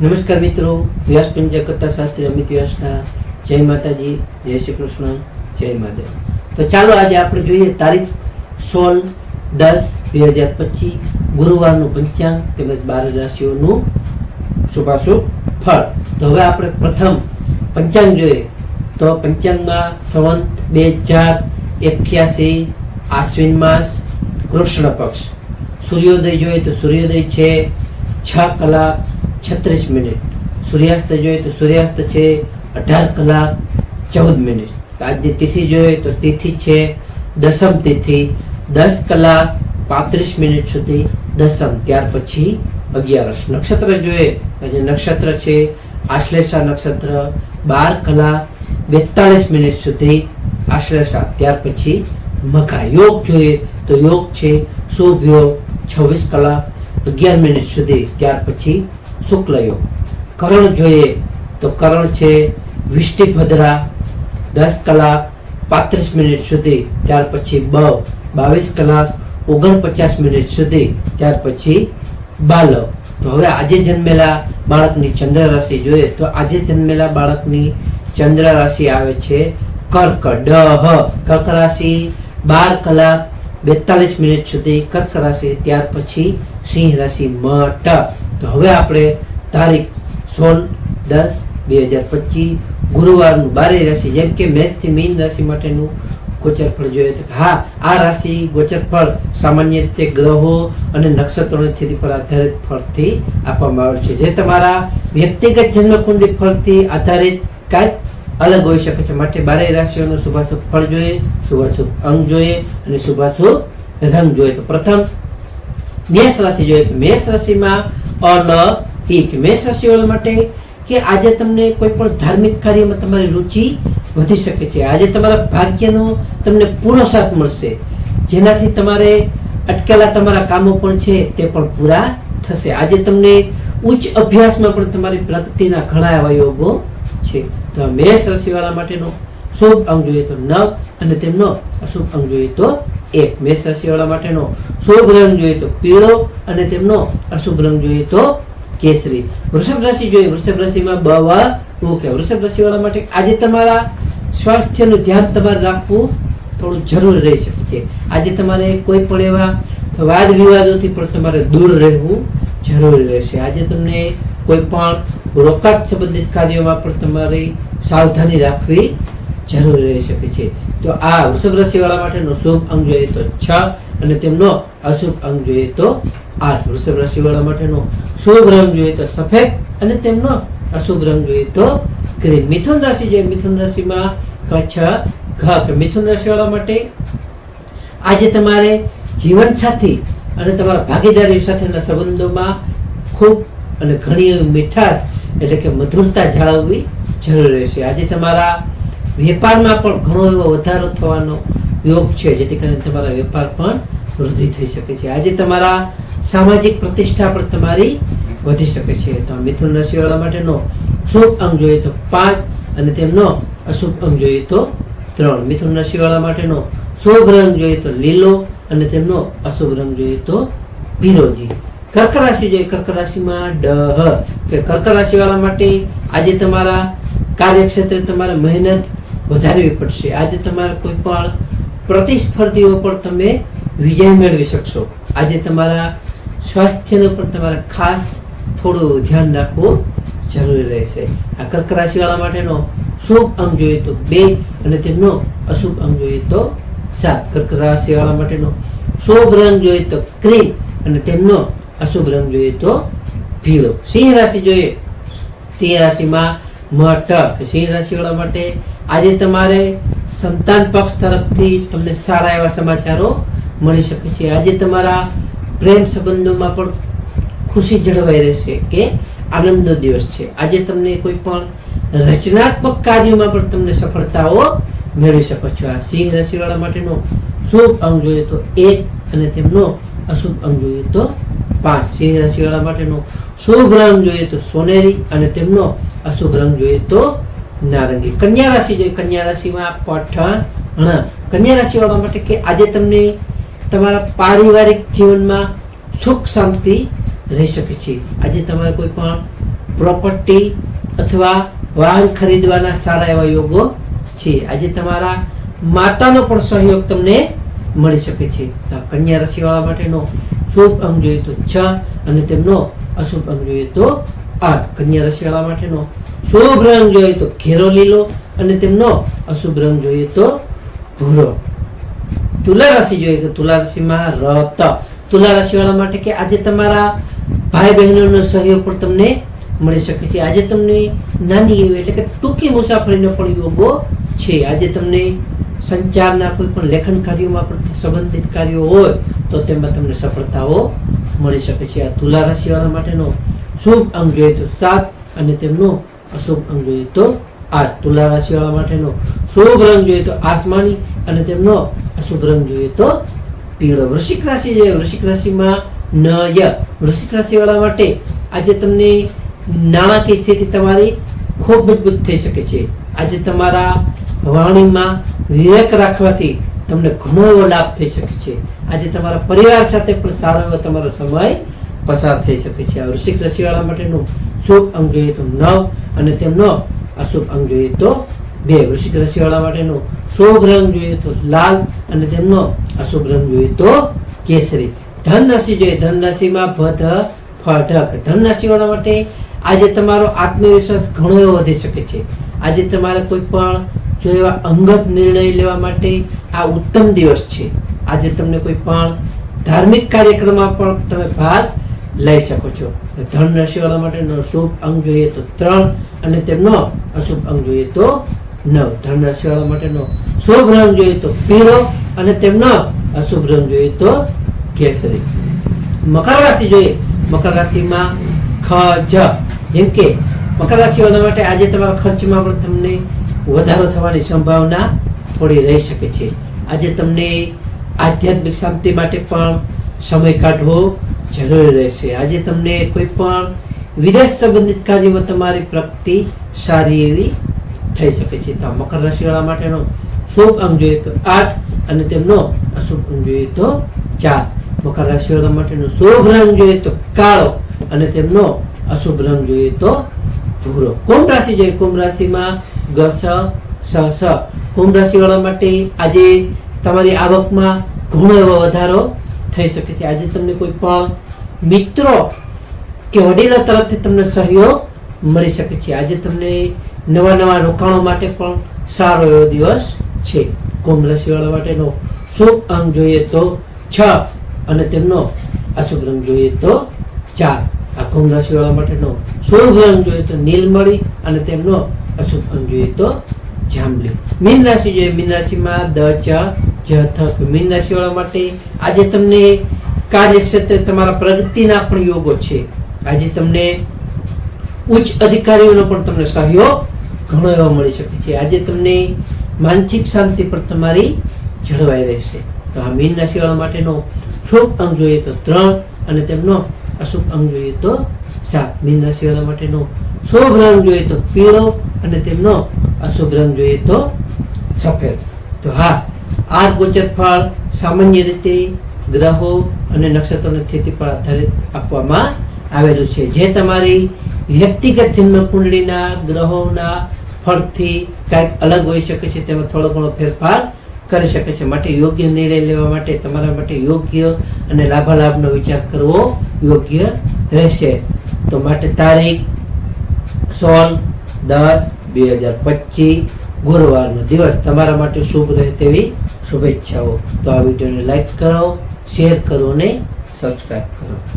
નમસ્કાર મિત્રો, વ્યાસ પંચા કથા શાસ્ત્રી અમિત વ્યાસના જય માતાજી, જય શ્રી કૃષ્ણ, જય માતા તો ચાલો આજે આપણે જોઈએ તારીખ સોળ દસ બે હજાર પચીસ, ગુરુવારનું પંચાંગ તેમજ બાર રાશિઓનું શુભાશુભ ફળ. તો હવે આપણે પ્રથમ પંચાંગ જોઈએ. તો પંચાંગમાં સંવંત બે હજાર એક્યાસી, આશ્વિન માસ, કૃષ્ણ પક્ષ. સૂર્યોદય જોઈએ તો સૂર્યોદય છે, છ કલાક છત્રીસ મિનિટ. સૂર્યાસ્ત જોઈએ તો સૂર્યાસ્ત છે અઢાર કલાક ચૌદ મિનિટ. આજની તિથિ જોઈએ તો તિથિ છે દસમ તિથિ. દસ કલાક પાંત્રીસ મિનિટ સુધી દસમ. ત્યાર પછી અગિયારસ. નક્ષત્ર જોઈએ આજે નક્ષત્ર છે આશ્લેષા નક્ષત્ર. બાર કલાક બેતાળીસ મિનિટ સુધી આશ્લેષા. ત્યાર પછી મકા યોગ જોઈએ તો યોગ છે શુભ યોગ છવ્વીસ કલાક અગિયાર મિનિટ સુધી. ત્યાર પછી શુક્લ યોગ કરણ જોઈએ તો કરણ છે વિષ્ટિભદ્રા દસ કલાક પાંત્રીસ મિનિટ સુધી, ત્યાર પછી બ, બાવીસ કલાક ઓગણપચાસ મિનિટ સુધી, ત્યાર પછી બાલવ તો હવે આજે જન્મેલા બાળકની ચંદ્ર રાશિ જોઈએ તો આજે જન્મેલા બાળકની ચંદ્ર રાશિ આવે છે કર્ક ડ હ કર્ક રાશિ બાર કલાક બેતાલીસ મિનિટ સુધી કર્ક રાશિ ત્યાર પછી સિંહ રાશિ મટ તો હવે આપણે તારીખ સોળ દસ બે હજાર પચીસ, ગુરુવારનું બારે રાશિ, જેમ કે મેષથી મીન રાશિ માટેનું ગોચર ફળ જોઈએ તો હા, આ રાશિ ગોચર ફળ સામાન્ય રીતે ગ્રહો અને નક્ષત્રોની સ્થિતિ પર આધારિત ફળથી આપવામાં આવે છે. જે તમારા વ્યક્તિગત જન્મકુંડલી ફળથી આધારિત કાંઈક અલગ હોઈ શકે છે. માટે બારે રાશિઓનું શુભાશુભ ફળ જોઈએ, શુભાશુભ અંગ જોઈએ અને શુભાશુભ રંગ જોઈએ. તો પ્રથમ મેષ રાશિ જોઈએ. મેષ રાશિમાં અલ ઈક મેષ રાશિવાળા માટે કે આજે તમને કોઈ પણ ધાર્મિક કાર્યમાં તમારી રુચિ વધી શકે છે. આજે તમારા ભાગ્યનો તમને પૂરો સાથ મળશે. જેનાથી તમારે અટકેલા તમારા કામો પણ છે તે પણ પૂરા થશે. આજે તમને ઉચ્ચ અભ્યાસમાં પણ તમારી પ્રગતિના ઘણા એવા યોગો છે. તો મેષ રાશિવાળા માટેનો શુભ અંગ જોઈએ તો નવ અને તેમનો અશુભ અંગ જોઈએ તો એક મેષ રાશિવાળા માટેનો શુભ રંગ જોઈએ તો પીળો અને તેમનો અશુભ રંગ જોઈએ તો કેસરી. વૃષભ રાશિ જોઈએ, વૃષભ રાશિમાં બવા, ઓકે, વૃષભ રાશિવાળા માટે આજે તમારા સ્વાસ્થ્યનું ધ્યાન તમારે રાખવું થોડું જરૂર રહી શકે છે. આજે તમારે કોઈ પણ એવા વાદ વિવાદોથી પણ તમારે દૂર રહેવું જરૂરી રહેશે. આજે તમને કોઈ પણ રોકાત સંબંધિત કાર્યોમાં પણ તમારી સાવધાની રાખવી જરૂરી રહી શકે છે. તો આ વૃષભ રાશિવાળા માટેનો શુભ અંગ જોઈએ તો છ અને તેમનો અશુભ અંગ જોઈએ તો આઠ. વૃષભ રાશિવાળા માટેનો શુભ રંગ જોઈએ તો સફેદ અને તેમનો અશુભ રંગ જોઈએ તો ગ્રીન. મિથુન રાશિ જોઈએ. મિથુન રાશિમાં કચ્છ ઘ. મિથુન રાશિવાળા માટે આજે તમારે જીવનસાથી અને તમારા ભાગીદારી સાથેના સંબંધોમાં ખૂબ અને ઘણી એવી મીઠાશ એટલે કે મધુરતા જાળવવી જરૂરી રહેશે. આજે તમારા વેપારમાં પણ ઘણો એવો વધારો થવાનો યોગ છે, જેથી કરીને તમારા વેપાર પણ વૃદ્ધિ થઈ શકે છે. આજે તમારા સામાજિક પ્રતિષ્ઠા પણ તમારી વધી શકે છે. તો મિથુન રાશિવાળા માટેનો શુભ અંગ જોઈએ તો પાંચ અને તેમનો અશુભ અંગ જોઈએ તો ત્રણ. મિથુન રાશિવાળા માટેનો શુભ રંગ જોઈએ તો લીલો અને તેમનો અશુભ રંગ જોઈએ તો પીરોજી કર્ક રાશિ જોઈએ, કર્ક રાશિમાં ડહ. કે કર્ક રાશિવાળા માટે આજે તમારા કાર્યક્ષેત્રે તમારે મહેનત વધારવી પડશે. આજે તમારે કોઈ પણ પ્રતિસ્પર્ધીઓ પર તમે વિજય મેળવી શકશો. આજે તમારા સ્વાસ્થ્યનું પણ તમારે ખાસ થોડું ધ્યાન રાખવું જરૂરી રહેશે. આ કર્ક રાશિવાળા માટેનો શુભ અંગ જોઈએ તો બે અને તેમનો અશુભ અંગ જોઈએ તો સાત. કર્ક રાશિવાળા માટેનો શુભ રંગ જોઈએ તો ક્રીમ અને તેમનો અશુભ રંગ જોઈએ તો પીળો સિંહ રાશિ જોઈએ. સિંહ રાશિમાં મઠ સિંહ રાશિવાળા માટે આજે તમારે સંતાન પક્ષ તરફથી તમને સારા એવા સમાચારો મળી શકે છે. આજે તમારા પ્રેમ સંબંધોમાં પણ ખુશી જળવાઈ રહેશે કે આનંદનો દિવસ છે. આજે તમને કોઈ પણ રચનાત્મક કાર્યોમાં પણ તમને સફળતાઓ મેળવી શકો છો. આ સિંહ રાશિવાળા માટેનો શુભ અંગ જોઈએ તો એક અને તેમનો અશુભ અંગ જોઈએ તો પાંચ. સિંહ રાશિવાળા માટેનો શુભ રંગ જોઈએ તો સોનેરી અને તેમનો અશુભ રંગ જોઈએ તો નારંગી. કન્યા રાશિ જોઈએ. કન્યા રાશિમાં પઠણ કન્યા રાશિવાળા માટે કે આજે તમને તમારા પારિવારિક જીવનમાં સુખ શાંતિ રહી શકે છે. આજે તમારે કોઈ પણ પ્રોપર્ટી અથવા વાહન ખરીદવાના સારા એવા યોગો છે. આજે તમારા માતાનો પણ સહયોગ તમને મળી શકે છે. કન્યા રાશિવાળા માટેનો શુભ અંગ જોઈએ તો છ અને તેમનો અશુભ રંગ જોઈએ તો આ કન્યા રાશિવાળા માટેનો શુભ રંગ જોઈએ તો ઘેરો લીલો અને તેમનો અશુભ રંગ જોઈએ તો ભૂરો. તુલા રાશિ જોઈએ તો તુલા રાશિમાં રત. તુલા રાશિવાળા માટે કે આજે તમારા ભાઈ બહેનોનો સહયોગ પણ તમને મળી શકે છે. આજે તમને નાની એવી એટલે કે ટૂંકી મુસાફરીનો પણ યોગો છે. આજે તમને સંચારના કોઈ પણ લેખન કાર્યોમાં પણ સંબંધિત કાર્યો હોય તો તેમાં તમને સફળતાઓ મળી શકે છે. આ તુલા રાશિવાળા માટેનો શુભ અંગ જોઈએ તો સાત અને તેમનો અશુભ અંગ જોઈએ તો આઠ. તુલા રાશિવાળા માટેનો શુભ રંગ જોઈએ તો આસમાની અને તેમનો અશુભ રંગ જોઈએ તો પીળો. વૃશ્ચિક રાશિ જોઈએ વૃશ્ચિક રાશિમાં નય. વૃશ્ચિક રાશિવાળા માટે આજે તમને નાણાકીય સ્થિતિ તમારી ખૂબ મજબૂત થઈ શકે છે. આજે તમારા વાણીમાં વિવેક રાખવાથી તમને ઘણો એવો લાભ થઈ શકે છે. આજે તમારા પરિવાર સાથે પણ સારો એવો તમારો સમય પસાર થઈ શકે છે. આ વૃશ્ચિક રાશિવાળા માટેનું શુભ અંગ જોઈએ તો નવ અને તેમનો અશુભ અંગ જોઈએ તો બે. વૃશ્ચિક રાશિવાળા માટેનો શુભ રંગ જોઈએ તો લાલ અને તેમનો અશુભ રંગ જોઈએ તો કેસરી. ધન રાશિ જોઈએ. ધન રાશિમાં ભધ ફટક. ધન રાશિવાળા માટે આજે તમારો આત્મવિશ્વાસ ઘણો એવો વધી શકે છે. આજે તમારે કોઈ પણ જો એવા અંગત નિર્ણય લેવા માટે આ ઉત્તમ દિવસ છે. આજે તમને કોઈ પણ ધાર્મિક કાર્યક્રમમાં પણ તમે ભાગ લઈ શકો છો. ધન રાશિવાળા માટેનો શુભ અંગ જોઈએ તો ત્રણ અને તેમનો અશુભ અંગ જોઈએ તો નવ. ધન રાશિવાળા માટેનો શુભ રંગ જોઈએ તો પીળો અને તેમનો અશુભ રંગ જોઈએ તો કેસરી. મકર રાશિ જોઈએ. મકર રાશિમાં ખ જ જેમ કે મકર રાશિવાળા માટે આજે તમારા ખર્ચમાં પણ તમને વધારો થવાની સંભાવના થોડી રહી શકે છે. આજે તમને આધ્યાત્મિક શાંતિ માટે પણ સમય કાઢવો જરૂરી રહેશે. આજે તમને કોઈ પણ વિદેશ સંબંધિત કાર્યમાં તમારી પ્રગતિ સારી એવી થઈ શકે છે. તો મકર રાશિવાળા માટેનો શુભ અંગ જોઈએ તો આઠ અને તેમનો અશુભ અંગ જોઈએ તો ચાર. મકર રાશિવાળા માટેનો શુભ રંગ જોઈએ તો કાળો અને તેમનો અશુભ રંગ જોઈએ તો ભૂરો. કુંભ રાશિ જોઈએ. કુંભ રાશિમાં ગ સ સ સ કુંભ રાશિવાળા માટે આજે તમારી આવકમાં ઘણો એવો વધારો થઈ શકે છે. આજે તમને કોઈ પણ મિત્રો કે વડીલો તરફથી તમને સહયોગ મળી શકે છે. આજે તમને નવા નવા રોકાણો માટે પણ સારો એવો દિવસ છે. કુંભ રાશિવાળા માટેનો શુભ અંગ જોઈએ તો છ અને તેમનો અશુભ રંગ જોઈએ તો ચાર. આ કુંભ રાશિવાળા માટેનો શુભ રંગ જોઈએ તો નીલમળી અને તેમનો અશુભ અંગ જોઈએ તો જાંબલી મીન રાશિ જોઈએ. મીન રાશિમાં દ, ચ, જ, થ. મીન રાશિવાળા માટે આજે તમને કાર્યક્ષેત્રે તમારા પ્રગતિના પણ યોગો છે. આજે તમને ઉચ્ચ અધિકારીઓનો પણ તમને સહયોગ ઘણો એવો મળી શકે છે. આજે તમને માનસિક શાંતિ પણ તમારી જળવાઈ રહેશે. તો આ મીન રાશિવાળા માટેનો શુભ અંગ જોઈએ તો ત્રણ અને તેમનો અશુભ અંગ જોઈએ તો સાત. મીન રાશિવાળા માટેનો શુભ રંગ જોઈએ તો પીળો અને તેમનો અશુભ રંગ જોઈએ તો સફેદ. તો હા આ ગોચર ફળ સામાન્ય રીતે ગ્રહો અને નક્ષત્રોની સ્થિતિ પર આધારિત આપવામાં આવેલું છે. જે તમારી વ્યક્તિગત જન્મ કુંડળીના ગ્રહોના ફળથી કાંઈક અલગ હોઈ શકે છે, તેમાં થોડો ઘણો ફેરફાર કરી શકે છે. માટે યોગ્ય નિર્ણય લેવા માટે, તમારા માટે યોગ્ય અને લાભાલાભનો વિચાર કરવો યોગ્ય રહેશે. તો માટે તારીખ, સોળ, દસ બે હજાર પચીસ ગુરુવારનો દિવસ. તમારા માટે શુભ રહે તેવી શુભેચ્છાઓ. તો આ વિડીયોને લાઈક કરો, શેર કરો અને સબસ્ક્રાઈબ કરો.